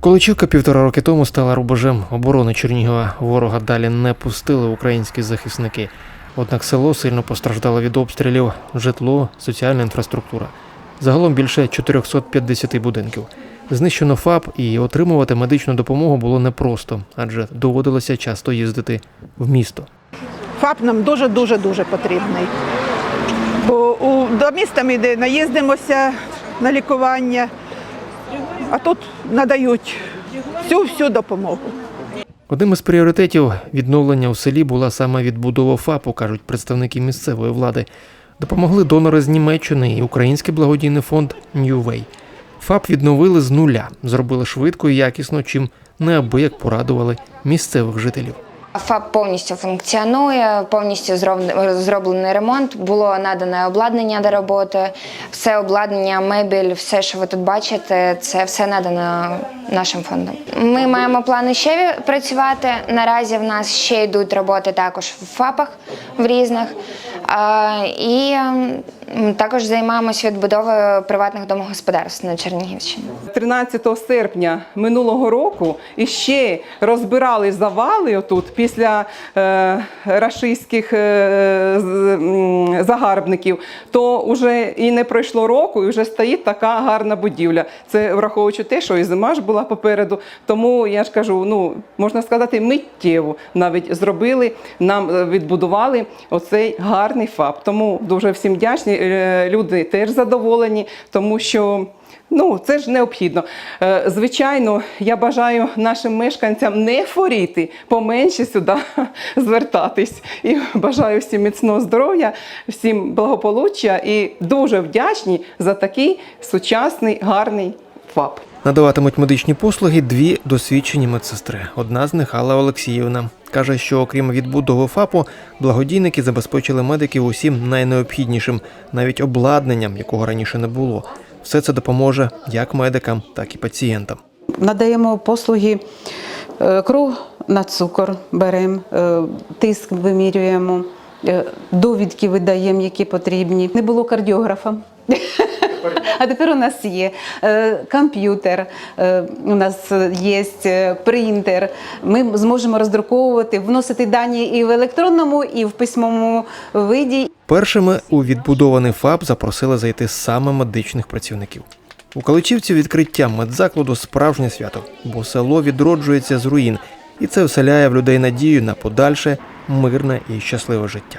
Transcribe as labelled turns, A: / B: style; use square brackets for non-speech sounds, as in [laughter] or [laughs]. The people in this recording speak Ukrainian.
A: Количівка півтора роки тому стала рубежем оборони Чернігова. Ворога далі не пустили українські захисники. Однак село сильно постраждало від обстрілів, житло, соціальна інфраструктура. Загалом більше 450 будинків. Знищено ФАП і отримувати медичну допомогу було непросто, адже доводилося часто їздити в місто.
B: ФАП нам дуже дуже дуже потрібний. Бо до міста ми наїздимося на лікування, а тут надають всю всю допомогу.
A: Одним із пріоритетів відновлення у селі була саме відбудова ФАПу, кажуть представники місцевої влади. Допомогли донори з Німеччини і український благодійний фонд Way. ФАП відновили з нуля, зробили швидко і якісно, чим неабияк порадували місцевих жителів.
C: ФАП повністю функціонує, повністю зроб- зроблений ремонт, було надане обладнання до роботи, все обладнання, мебель, все, що ви тут бачите, це все надано нашим фондом. Ми маємо плани ще працювати. Наразі в нас ще йдуть роботи також в ФАПах в різних. І також займаємося відбудовою приватних домогосподарств на Чернігівщині.
D: 13 серпня минулого року іще розбирали завали отут після е, рашистських е, загарбників, то вже і не пройшло року, і вже стоїть така гарна будівля. Це враховуючи те, що і зима ж була попереду. Тому я ж кажу, ну можна сказати, миттєво навіть зробили, нам е, відбудували оцей гарний ФАП. Тому дуже всім вдячні. Е, Люди теж задоволені, тому що. Ну, це ж необхідно. Е, Звичайно, я бажаю нашим мешканцям не хворіти, поменше сюди [laughs] звертатись. І бажаю всім міцного здоров'я, всім благополуччя і дуже вдячні за такий сучасний гарний ФАП.
A: Надаватимуть медичні послуги дві досвідчені медсестри. Одна з них Алла Олексіївна. Каже, що окрім відбудови ФАПу, благодійники забезпечили медиків усім найнеобхіднішим, навіть обладнанням, якого раніше не було. Все це допоможе як медикам, так і пацієнтам.
E: Надаємо послуги е, кров на цукор беремо, е, тиск вимірюємо, е, довідки видаємо, які потрібні. Не було кардіографа. [laughs] А тепер у нас є е, комп'ютер, е, у нас є е, принтер. Ми зможемо роздруковувати, вносити дані і в електронному, і в письмовому виді.
A: Першими у відбудований ФАП запросили зайти саме медичних працівників. У Каличівці відкриття медзакладу справжнє свято, бо село відроджується з руїн, і це вселяє в людей надію на подальше мирне і щасливе життя.